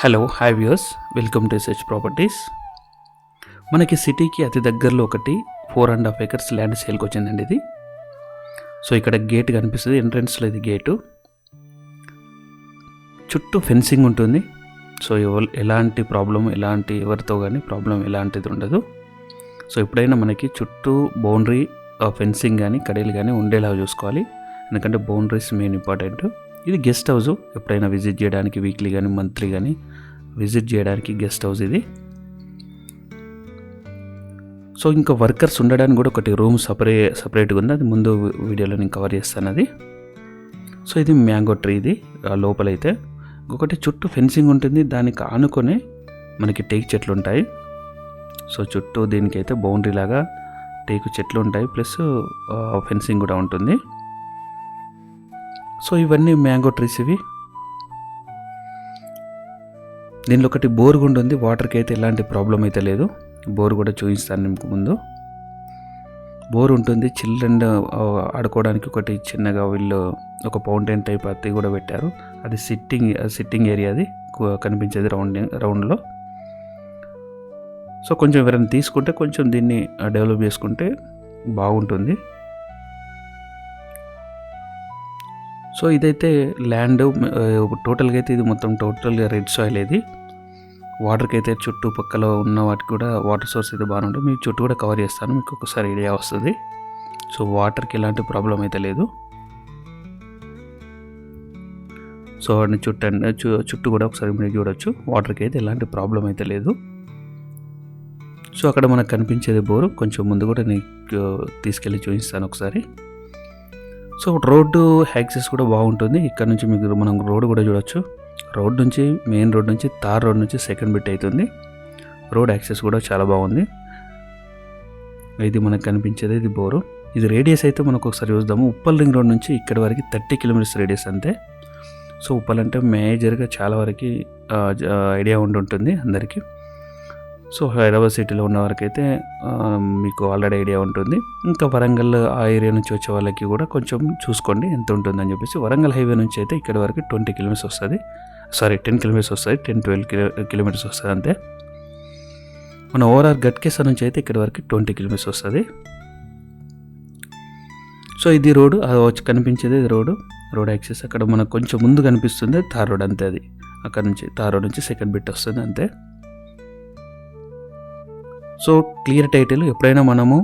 Hello hi viewers welcome to research properties మనకి సిటీకి అతి దగ్గరలో ఒకటి four and half acres land సేల్కి వచ్చిందండి ఇది. సో ఇక్కడ గేట్ కనిపిస్తుంది ఎంట్రన్స్లో ఇది గేటు చుట్టూ ఫెన్సింగ్ ఉంటుంది. సో ఎలాంటి ప్రాబ్లం ఎలాంటి ఎవరితో కానీ ప్రాబ్లం ఎలాంటిది ఉండదు. సో ఎప్పుడైనా మనకి చుట్టూ బౌండరీ ఫెన్సింగ్ కానీ కడీలు కానీ ఉండేలా చూసుకోవాలి. ఎందుకంటే బౌండరీస్ మెయిన్ ఇంపార్టెంట్ ఇది గెస్ట్ హౌస్. ఎప్పుడైనా విజిట్ చేయడానికి వీక్లీ కానీ మంత్లీ కానీ విజిట్ చేయడానికి గెస్ట్ హౌస్ ఇది. సో ఇంకా వర్కర్స్ ఉండడానికి కూడా ఒకటి రూమ్ సపరే సపరేట్గా ఉంది. అది ముందు వీడియోలో నేను కవర్ చేస్తాను అది. సో ఇది మ్యాంగో ట్రీ ఇది లోపలైతే. ఇంకొకటి చుట్టూ ఫెన్సింగ్ ఉంటుంది. దానికి ఆనుకొని మనకి టేక్ చెట్లు ఉంటాయి. సో చుట్టూ దీనికైతే బౌండరీ లాగా టేకు చెట్లు ఉంటాయి. ప్లస్ ఫెన్సింగ్ కూడా ఉంటుంది. సో ఇవన్నీ మ్యాంగో ట్రీస్ ఇవి. దీనిలో ఒకటి బోర్ గుండు ఉంది. వాటర్కి అయితే ఎలాంటి ప్రాబ్లం అయితే లేదు. బోర్ కూడా చూపిస్తాను మీకు ముందు. బోర్ ఉంటుంది. చిల్డ్రన్ ఆడుకోవడానికి ఒకటి చిన్నగా వీళ్ళు ఒక ఫౌంటైన్ టైప్ అది కూడా పెట్టారు. అది సిట్టింగ్ సిట్టింగ్ ఏరియా అది. కనిపించేది రౌండ్ రౌండ్లో. సో కొంచెం ఎవరైనా తీసుకుంటే కొంచెం దీన్ని డెవలప్ చేసుకుంటే బాగుంటుంది. సో ఇదైతే ల్యాండ్ టోటల్గా అయితే ఇది మొత్తం టోటల్గా రెడ్ సాయిల్ ఇది. వాటర్కి అయితే చుట్టుపక్కల ఉన్న వాటికి కూడా వాటర్ సోర్స్ అయితే బాగానే ఉంటుంది. మీకు చుట్టూ కూడా కవర్ చేస్తాను మీకు ఒకసారి ఐడియా వస్తుంది. సో వాటర్కి ఎలాంటి ప్రాబ్లం అయితే లేదు. సో వాటిని చుట్టూ చుట్టూ కూడా ఒకసారి మీరు చూడొచ్చు. వాటర్కి అయితే ఎలాంటి ప్రాబ్లం అయితే లేదు. సో అక్కడ మనకు కనిపించేది బోరు. కొంచెం ముందు కూడా నీకు తీసుకెళ్ళి చూపిస్తాను ఒకసారి. సో రోడ్డు యాక్సెస్ కూడా బాగుంటుంది. ఇక్కడ నుంచి మీకు మనం రోడ్డు కూడా చూడొచ్చు. రోడ్ నుంచి మెయిన్ రోడ్ నుంచి తార్ రోడ్ నుంచి సెకండ్ బిట్ అవుతుంది. రోడ్ యాక్సెస్ కూడా చాలా బాగుంది. ఇది మనకు కనిపించేది ఇది బోరు. ఇది రేడియస్ అయితే మనకు ఒకసారి చూద్దాము. ఉప్పల్ రింగ్ రోడ్ నుంచి ఇక్కడ వరకు థర్టీ కిలోమీటర్స్ రేడియస్ అంతే. సో ఉప్పల్ అంటే మేజర్గా చాలా వరకు ఐడియా ఉండి ఉంటుంది అందరికీ. సో హైదరాబాద్ సిటీలో ఉన్న వరకైతే మీకు ఆల్రెడీ ఐడియా ఉంటుంది. ఇంకా వరంగల్ ఆ ఏరియా నుంచి వచ్చే వాళ్ళకి కూడా కొంచెం చూసుకోండి ఎంత ఉంటుందని చెప్పేసి. వరంగల్ హైవే నుంచి అయితే ఇక్కడ వరకు ట్వంటీ కిలోమీటర్స్ వస్తుంది. సారీ టెన్ కిలోమీటర్స్ వస్తుంది టెన్ ట్వెల్వ్ కిలో కిలోమీటర్స్ వస్తుంది అంతే. మన ఓవరాల్ గట్కేసర్ నుంచి అయితే ఇక్కడ వరకు ట్వంటీ కిలోమీటర్స్ వస్తుంది. సో ఇది రోడ్డు అది వచ్చి కనిపించేది రోడ్ రోడ్డు. రోడ్ యాక్సెస్ అక్కడ మనకు కొంచెం ముందు కనిపిస్తుంది తార్ రోడ్ అంతే అది. అక్కడ నుంచి తార్ రోడ్ నుంచి సెకండ్ బిట్ వస్తుంది అంతే. సో క్లియర్ టైటిల్ ఎప్పుడైనా మనము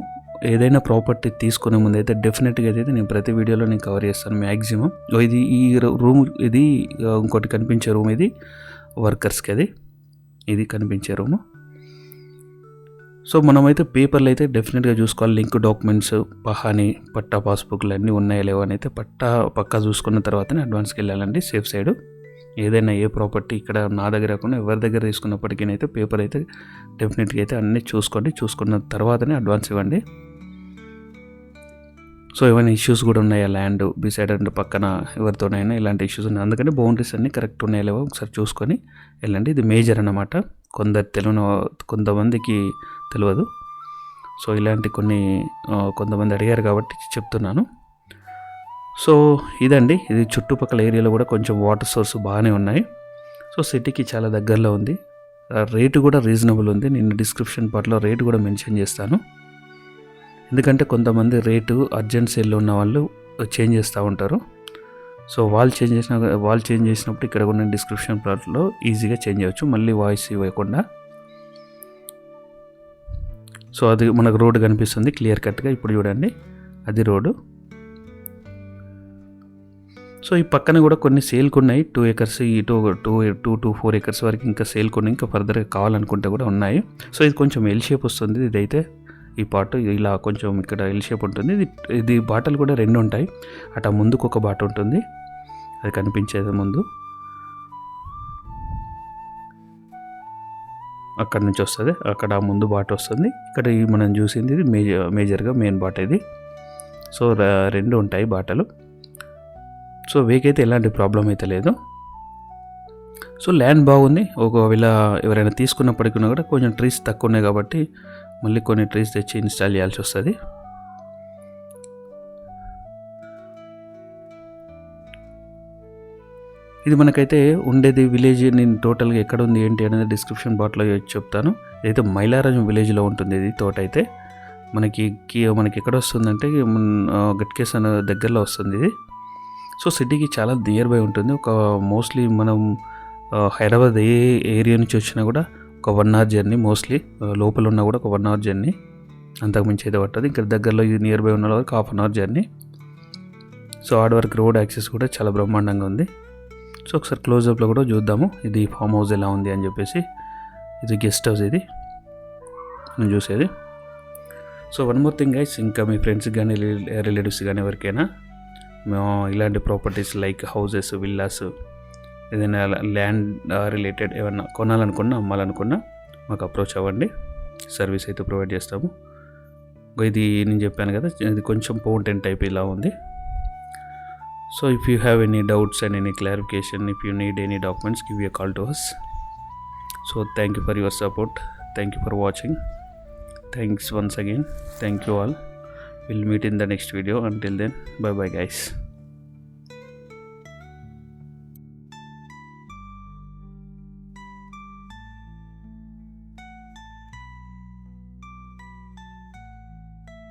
ఏదైనా ప్రాపర్టీ తీసుకునే ముందు అయితే డెఫినెట్గా అయితే నేను ప్రతి వీడియోలో నేను కవర్ చేస్తాను మ్యాక్సిమం. ఇది ఈ రూమ్ ఇది ఇంకోటి కనిపించే రూమ్ ఇది వర్కర్స్కి అది. ఇది కనిపించే రూము. సో మనమైతే పేపర్లు అయితే డెఫినెట్గా చూసుకోవాలి. లింక్ డాక్యుమెంట్స్ పహాని పట్టా పాస్బుక్లు అన్నీ ఉన్నాయా లేవో అని అయితే పట్టా పక్కా చూసుకున్న తర్వాతనే అడ్వాన్స్కి వెళ్ళాలండి. Safe side. ఏదైనా ఏ ప్రాపర్టీ ఇక్కడ నా దగ్గర కాకుండా ఎవరి దగ్గర తీసుకున్నప్పటికీ అయితే పేపర్ అయితే డెఫినెట్గా అయితే అన్నీ చూసుకోండి. చూసుకున్న తర్వాతనే అడ్వాన్స్ ఇవ్వండి. సో ఏమైనా ఇష్యూస్ కూడా ఉన్నాయా? ల్యాండ్ బిసైడ్ అండ్ పక్కన ఎవరితోనైనా ఇలాంటి ఇష్యూస్ ఉన్నాయి. అందుకని బౌండరీస్ అన్నీ కరెక్ట్ ఉన్నాయా. లేవో? ఒకసారి చూసుకొని వెళ్ళండి. ఇది మేజర్ అన్నమాట. కొందరు తెలియని కొంతమందికి తెలియదు. సో ఇలాంటి కొన్ని కొంతమంది అడిగారు కాబట్టి చెప్తున్నాను. సో ఇదండి. ఇది చుట్టుపక్కల ఏరియాలో కూడా కొంచెం వాటర్ సోర్స్ బాగానే ఉన్నాయి. సో సిటీకి చాలా దగ్గరలో ఉంది. రేటు కూడా రీజనబుల్ ఉంది. నేను డిస్క్రిప్షన్ పార్ట్లో రేటు కూడా మెన్షన్ చేస్తాను. ఎందుకంటే కొంతమంది రేటు అర్జెంట్ సేల్లో ఉన్న వాళ్ళు చేంజ్ చేస్తూ ఉంటారు. సో వాళ్ళు చేంజ్ చేసిన వాళ్ళు చేంజ్ చేసినప్పుడు ఇక్కడ ఉన్న డిస్క్రిప్షన్ పార్ట్లో ఈజీగా చేంజ్ చేయవచ్చు మళ్ళీ వాయిస్ ఇవ్వకుండా. సో అది మనకు రోడ్డు కనిపిస్తుంది. క్లియర్ కట్గా ఇప్పుడు చూడండి. అది రోడ్డు. సో ఈ పక్కన కూడా కొన్ని సేల్కి ఉన్నాయి టూ ఏకర్స్ ఈ two two two two four acres వరకు ఇంకా సేల్కి ఉన్నాయి ఇంకా ఫర్దర్గా కావాలనుకుంటే కూడా ఉన్నాయి. సో ఇది కొంచెం ఎల్ షేప్ వస్తుంది ఇదైతే. ఈ పాట ఇలా కొంచెం ఇక్కడ ఎల్ షేప్ ఉంటుంది. ఇది ఇది బాటలు కూడా రెండు ఉంటాయి. అట ముందుకు ఒక బాట ఉంటుంది. అది కనిపించేది ముందు. అక్కడ నుంచి వస్తుంది. అక్కడ ముందు బాట వస్తుంది. ఇక్కడ మనం చూసింది ఇది మేజర్ మేజర్గా మెయిన్ బాట ఇది. సో రెండు ఉంటాయి బాటలు. సో వేకైతే ఎలాంటి ప్రాబ్లం అయితే లేదు. సో ల్యాండ్ బాగుంది. ఒకవేళ ఎవరైనా తీసుకున్నప్పటికీ కూడా కొంచెం ట్రీస్ తక్కువ ఉన్నాయి కాబట్టి మళ్ళీ కొన్ని ట్రీస్ తెచ్చి ఇన్స్టాల్ చేయాల్సి వస్తుంది. ఇది మనకైతే ఉండేది విలేజ్ నేను టోటల్గా ఎక్కడ ఉంది ఏంటి అనేది డిస్క్రిప్షన్ బాట్లో చెప్తాను. ఇదైతే మైలారాజం విలేజ్లో ఉంటుంది ఇది తోట అయితే మనకి మనకి ఎక్కడ వస్తుందంటే గట్కేస్ అనే దగ్గరలో వస్తుంది ఇది. సో సిటీకి చాలా నియర్ బై ఉంటుంది. ఒక మోస్ట్లీ మనం హైదరాబాద్ ఏ ఏరియా నుంచి వచ్చినా కూడా ఒక వన్ అవర్ జర్నీ మోస్ట్లీ లోపల ఉన్నా కూడా ఒక వన్ అవర్ జర్నీ అంతకుమించి అయితే పట్టదు. ఇక్కడ దగ్గరలో ఇది నియర్ బై ఉన్న వరకు half an hour journey. So ఆడ వరకు రోడ్ యాక్సెస్ కూడా చాలా బ్రహ్మాండంగా ఉంది. సో ఒకసారి క్లోజప్లో కూడా చూద్దాము. ఇది ఫామ్ హౌస్ ఎలా ఉంది అని చెప్పేసి. ఇది గెస్ట్ హౌస్ ఇది. మనం చూసేది. So one more thing guys ఇంకా మీ ఫ్రెండ్స్ కానీ రిలేటివ్స్ కానీ ఎవరికైనా ఇలాంటి ప్రాపర్టీస్ లైక్ హౌసెస్ విల్లాస్ ఏదైనా ల్యాండ్ రిలేటెడ్ ఏమన్నా కొనాలనుకున్నా అమ్మాలనుకున్నా మాకు అప్రోచ్ అవ్వండి. సర్వీస్ అయితే ప్రొవైడ్ చేస్తాము. ఇది నేను చెప్పాను కదా ఇది కొంచెం పౌంటెన్ టైప్ ఇలా ఉంది. So if you have any doubts and any clarification if you need any documents give you call to us so thank you for your support thank you for watching thanks once again thank you all we'll meet in the next video. Until then bye bye guys.